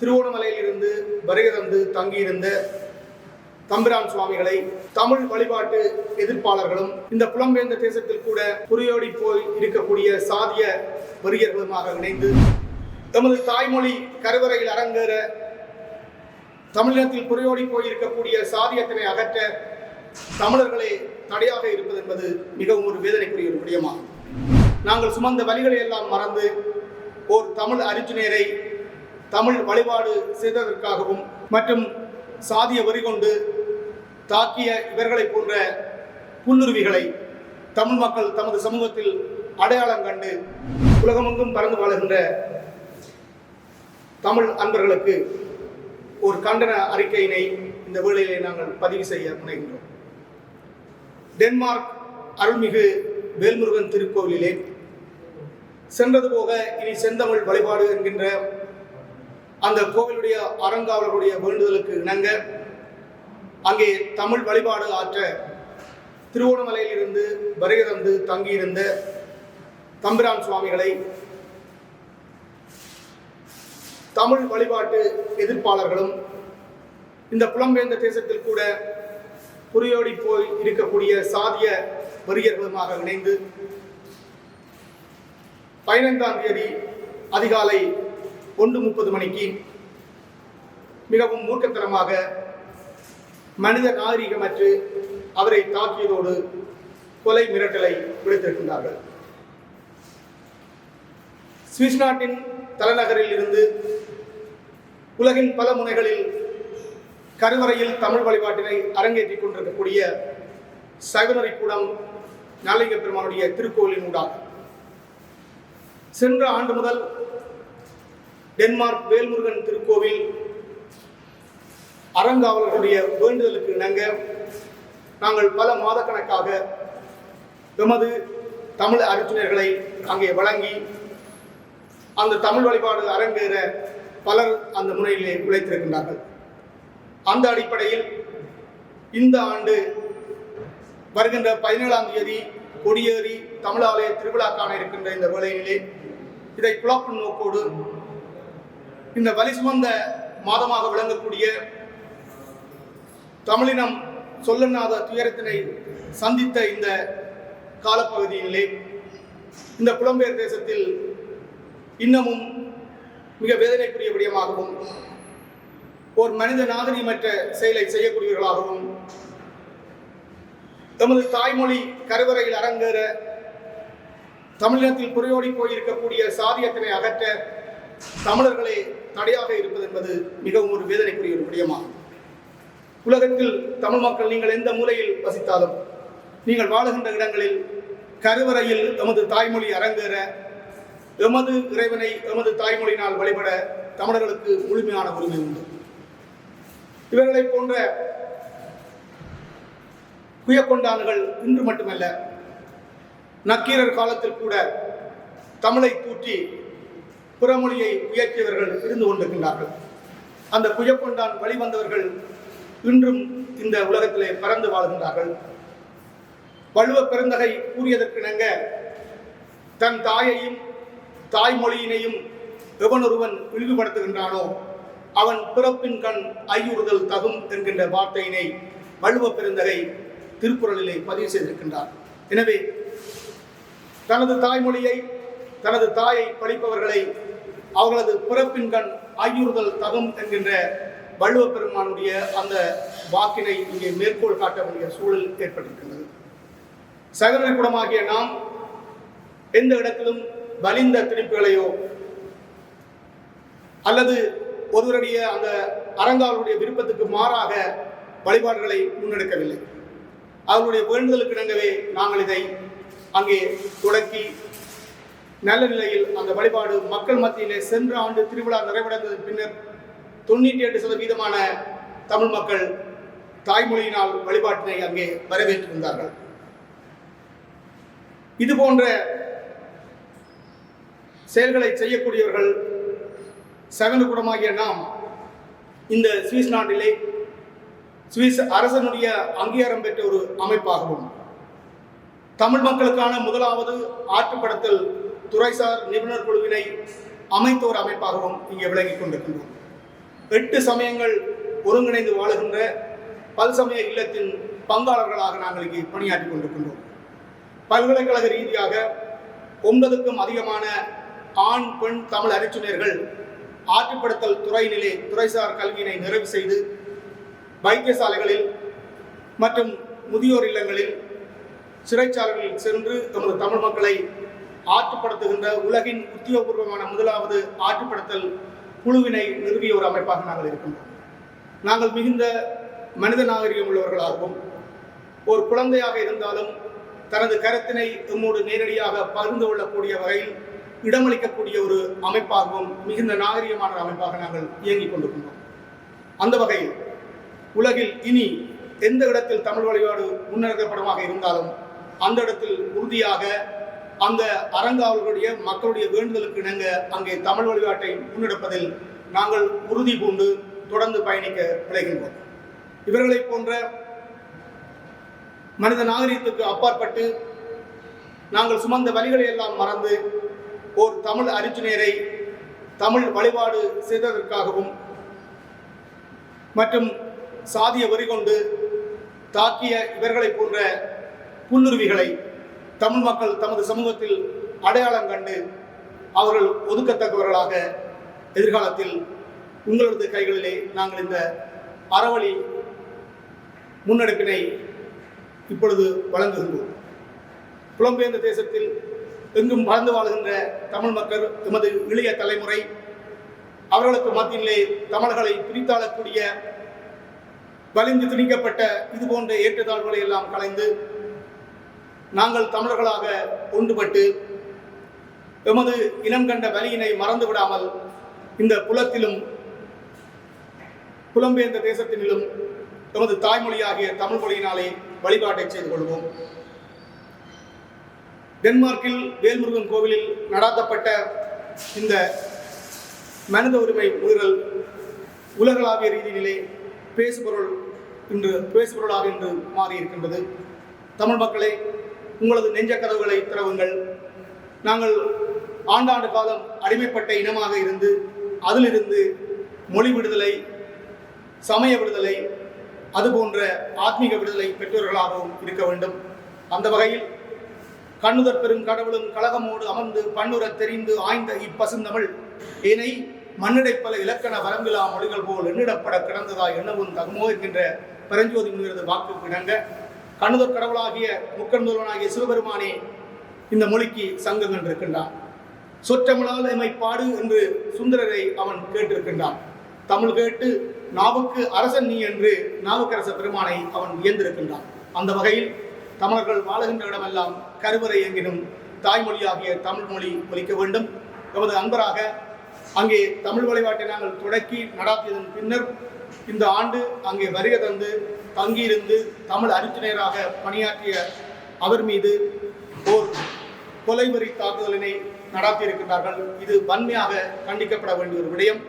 திருவோணமலையிலிருந்து வருகை தந்து தங்கியிருந்த தம்பிரான் சுவாமிகளை தமிழ் வழிபாட்டு எதிர்ப்பாளர்களும் இந்த புலம்பெயர்ந்த தேசத்தில் கூட புரியோடி போய் இருக்கக்கூடிய சாதிய வரியர்களுமாக இணைந்து தமது தாய்மொழி கருவறையில் அரங்கேற தமிழினத்தில் புரியோடி போய் இருக்கக்கூடிய சாதியத்தினை அகற்ற தமிழர்களே தடையாக இருப்பது என்பது மிகவும் ஒரு வேதனைக்குரிய ஒரு விடயமாகும். நாங்கள் சுமந்த வழிகளை எல்லாம் மறந்து ஓர் தமிழ் அரிச்சுநேரை தமிழ் வழிபாடு செய்ததற்காகவும் மற்றும் சாதிய வரி கொண்டு தாக்கிய இவர்களை போன்ற புல்லுருவிகளை தமிழ் மக்கள் தமது சமூகத்தில் அடையாளம் கண்டு உலகமெங்கும் பறந்து வாழுகின்ற தமிழ் அன்பர்களுக்கு ஒரு கண்டன அறிக்கையினை இந்த வேளையிலே நாங்கள் பதிவு செய்ய முனைகின்றோம். டென்மார்க் அருள்மிகு வேல்முருகன் திருக்கோவிலிலே சென்றது போக இனி செந்தமிழ் வழிபாடு என்கின்ற அந்த கோவிலுடைய அறங்காவலருடைய வேண்டுதலுக்கு இணங்க அங்கே தமிழ் வழிபாடு ஆற்ற திருவோணமலையிலிருந்து வருகை தந்து தங்கியிருந்த தம்பிரான் சுவாமிகளை தமிழ் வழிபாட்டு எதிர்ப்பாளர்களும் இந்த புலம்பெயர்ந்த தேசத்தில் கூட புரியோடி போய் இருக்கக்கூடிய சாதிய வரியர்களுமாக இணைந்து பதினைந்தாம் தேதி அதிகாலை ஒன்று முப்பது மணிக்கு மிகவும் மூர்க்கத்தனமாக மனித நாகரிகமற்று அவரை தாக்கியதோடு கொலை மிரட்டலை விடுத்திருக்கின்றார்கள். சுவிஸ் நாட்டின் தலைநகரில் இருந்து உலகின் பல முனைகளில் கருவறையில் தமிழ் வழிபாட்டினை அரங்கேற்றிக் கொண்டிருக்கக்கூடிய சைவநரி கூடம் ஞாலிங்க பெருமானுடைய திருக்கோவிலின் ஊடாக. சென்ற ஆண்டு முதல் டென்மார்க் வேல்முருகன் திருக்கோவில் அறங்காவலர்களுடைய வேண்டுதலுக்கு இணங்க நாங்கள் பல மாதக்கணக்காக எமது தமிழ் அறிஞர்களை அங்கே வழங்கி அந்த தமிழ் வழிபாடு அரங்கேற பலர் அந்த முறையிலே உழைத்திருக்கின்றார்கள். அந்த அடிப்படையில் இந்த ஆண்டு வருகின்ற பதினேழாம் தேதி கொடியேறி தமிழாலய திருவிழா காண இருக்கின்ற இந்த வேளையிலே இதை குழப்பும் நோக்கோடு இந்த வலி சுமந்த மாதமாக விளங்கக்கூடிய தமிழினம் சொல்லனாத துயரத்தினை சந்தித்த இந்த காலப்பகுதியிலே இந்த புலம்பெயர் தேசத்தில் இன்னமும் மிக வேதனைக்குரிய விடயமாகவும் ஒரு மனித நாகரீகமற்ற செயலை செய்யக்கூடியவர்களாகவும் தமது தாய்மொழி கருவறையில் அரங்கேற தமிழினத்தில் புரியோடி போயிருக்கக்கூடிய சாதியத்தினை அகற்ற தமிழர்களே தடையாக இருப்பது என்பது மிகவும் ஒரு வேதனைக்குரிய ஒரு விடயமாகும். உலகத்தில் தமிழ் மக்கள் நீங்கள் எந்த மூலையில் வசித்தாலும் நீங்கள் வாழுகின்ற இடங்களில் கருவறையில் எமது தாய்மொழி அரங்கேற எமது இறைவனை எமது தாய்மொழியினால் வழிபட தமிழர்களுக்கு முழுமையான உரிமை உண்டு. இவர்களைப் போன்ற குயக்கொண்டான்கள் இன்று மட்டுமல்ல நக்கீரர் காலத்தில் கூட தமிழை தூற்றி புறமொழியை உயர்த்தியவர்கள் இருந்து கொண்டிருக்கின்றார்கள். அந்த குயப்பொண்டான் வழிவந்தவர்கள் இன்றும் இந்த உலகத்திலே பறந்து வாழ்கின்றார்கள். வள்ளுவ பெருந்தகை கூறியதற்கிணங்க தன் தாயையும் தாய்மொழியினையும் எவனொருவன் இழிவுபடுத்துகின்றானோ அவன் பிறப்பின் கண் ஐயுறுதல் தகும் என்கின்ற வார்த்தையினை வள்ளுவ பெருந்தகை திருக்குறளிலே பதிவு செய்திருக்கின்றார். எனவே தனது தாய்மொழியை தனது தாயை படிப்பவர்களை அவர்களது பிறப்பின் கண் ஆயுறுதல் தகும் என்கின்ற வள்ளுவ பெருமானுடைய அந்த வாக்கினை இங்கே மேற்கோள் காட்ட வேண்டிய சூழல் ஏற்பட்டிருக்கின்றது. சகோதர குடமாகிய நாம் எந்த இடத்திலும் வலிந்த திணிப்புகளையோ அல்லது ஒருவருடைய அந்த அரங்காவலுடைய விருப்பத்துக்கு மாறாக வழிபாடுகளை முன்னெடுக்கவில்லை. அவருடைய வேண்டுதலுக்கு இணங்கவே நாங்கள் இதை அங்கே தொடக்கி நல்ல நிலையில் அந்த வழிபாடு மக்கள் மத்தியிலே சென்ற ஆண்டு திருவிழா நிறைவடைந்ததன் பின்னர் தொண்ணூற்றி எட்டு சதவீதமான தமிழ் மக்கள் தாய்மொழியினால் வழிபாட்டினை அங்கே வரவேற்றிருந்தார்கள். இது போன்ற செயல்களை செய்யக்கூடியவர்கள் சகனகுடமாகிய நாம் இந்த சுவிஸ் நாட்டிலே சுவிஸ் அரசனுடைய அங்கீகாரம் பெற்ற ஒரு அமைப்பாகவும் தமிழ் மக்களுக்கான முதலாவது ஆற்றுப்படத்தில் துறைசார் நிபுணர் குழுவினை அமைத்த ஒரு அமைப்பாகவும் இங்கே விளங்கிக் கொண்டிருக்கின்றோம். எட்டு சமயங்கள் ஒருங்கிணைந்து வாழுகின்ற பல்சமய இல்லத்தின் பங்காளர்களாக நாங்கள் இங்கே பணியாற்றி கொண்டிருக்கின்றோம். பல்கலைக்கழக ரீதியாக ஒன்பதுக்கும் அதிகமான ஆண் பெண் தமிழ் அறிச்சுனர்கள் ஆற்றுப்படுத்தல் துறையிலே துறைசார் கல்வியினை நிறைவு செய்து வைத்தியசாலைகளில் மற்றும் முதியோர் இல்லங்களில் சிறைச்சாலைகளில் சென்று தமது தமிழ் மக்களை ஆற்றுப்படுத்துகின்ற உலகின் உத்தியோகபூர்வமான முதலாவது ஆற்றுப்படுத்தல் குழுவினை நிறுவிய ஒரு அமைப்பாக நாங்கள் இருக்கின்றோம். நாங்கள் மிகுந்த மனித நாகரிகம் உள்ளவர்களாகவும் ஒரு குழந்தையாக இருந்தாலும் தனது கருத்தினை எம்மோடு நேரடியாக பகிர்ந்து கொள்ளக்கூடிய வகையில் இடமளிக்கக்கூடிய ஒரு அமைப்பாகவும் மிகுந்த நாகரிகமான அமைப்பாக நாங்கள் இயங்கிக் கொண்டிருக்கின்றோம். அந்த வகையில் உலகில் இனி எந்த இடத்தில் தமிழ் வழிபாடு முன்னெடுக்கப்படமாக இருந்தாலும் அந்த இடத்தில் உறுதியாக அந்த அரங்காவல்களுடைய மக்களுடைய வேண்டுதலுக்கு இணங்க அங்கே தமிழ் வழிபாட்டை முன்னெடுப்பதில் நாங்கள் உறுதி பூண்டு தொடர்ந்து பயணிக்க விளைகின்றோம் இவர்களைப் போன்ற மனித நாகரிகத்துக்கு அப்பாற்பட்டு நாங்கள் சுமந்த வழிகளை எல்லாம் மறந்து ஓர் தமிழ் அரிச்சுநேரை தமிழ் வழிபாடு செய்ததற்காகவும் மற்றும் சாதிய வரி கொண்டு தாக்கிய இவர்களைப் போன்ற புல்லுருவிகளை தமிழ் மக்கள் தமது சமூகத்தில் அடையாளம் கண்டு அவர்கள் ஒதுக்கத்தக்கவர்களாக எதிர்காலத்தில் உங்களது கைகளிலே நாங்கள் இந்த அறவழி முன்னெடுப்பினை இப்பொழுது வழங்குகின்றோம். புலம்பெயர்ந்த தேசத்தில் எங்கும் வாழ்ந்து வாழ்கின்ற தமிழ் மக்கள் எமது இளைய தலைமுறை அவர்களுக்கு மத்தியிலே தமிழர்களை பிரித்தாளக்கூடிய வலிந்து திணிக்கப்பட்ட இது போன்ற ஏற்றத்தாழ்வுகளை எல்லாம் கலைந்து நாங்கள் தமிழர்களாக ஒன்றுபட்டு எமது இனம் கண்ட வலியினை மறந்து விடாமல் இந்த புலத்திலும் புலம்பெயர்ந்த தேசத்தினிலும் எமது தாய்மொழியாகிய தமிழ் மொழியினாலே வழிபாட்டை செய்து கொள்வோம். டென்மார்க்கில் வேல்முருகன் கோவிலில் நடாத்தப்பட்ட இந்த மனித உரிமை மீறல் உலகளாவிய ரீதியிலே பேசுபொருள் இன்று பேசுபொருளாக இன்று மாறியிருக்கின்றது. தமிழ் மக்களே உங்களது நெஞ்ச கதவுகளை திறவுங்கள். நாங்கள் ஆண்டாண்டு காலம் அடிமைப்பட்ட இனமாக இருந்து அதிலிருந்து மொழி விடுதலை சமய விடுதலை அதுபோன்ற ஆத்மீக விடுதலை பெற்றோர்களாகவும் இருக்க வேண்டும். அந்த வகையில் கண்ணுதற் பெரும் கடவுளும் கழகமோடு அமர்ந்து பண்ணுற தெரிந்து ஆய்ந்த இப்பசுந்தமிழ் ஏனை மண்ணிடைப்பல இலக்கண வரம்பிலா மொழிகள் போல் எண்ணிடப்பட கிடந்ததாய் எண்ணவும் தகுமோ என்கின்ற பரஞ்சோதி முனிவரது வாக்கு இணங்க கண்ணுதற் கடவுளாகிய முக்கண்தோலனாகிய சிவபெருமானே இந்த மொழிக்கு சங்கம் கண்டிருக்கின்றான் சொற்றமிழால் எம்மை பாடு என்று சுந்தரரை அவன் கேட்டிருக்கின்றான். தமிழ் கேட்டு நாவுக்கு அரசன் நீ என்று நாவுக்கரச பெருமானை அவன் வியந்திருக்கின்றான். அந்த வகையில் தமிழர்கள் வாழுகின்ற இடமெல்லாம் கருவறை எங்கினும் தாய்மொழியாகிய தமிழ் மொழி ஒலிக்க வேண்டும். எமது அன்பராக அங்கே தமிழ் வழிபாட்டை நாங்கள் தொடக்கி நடாத்தியதன் பின்னர் இந்த ஆண்டு அங்கே வருகை தந்து தங்கியிருந்து தமிழ் அறிஞராக பணியாற்றிய அவர் மீது ஓர் கொலைவரி தாக்குதலினை நடாத்தியிருக்கின்றார்கள். இது வன்மையாக கண்டிக்கப்பட வேண்டிய ஒரு விடயம்.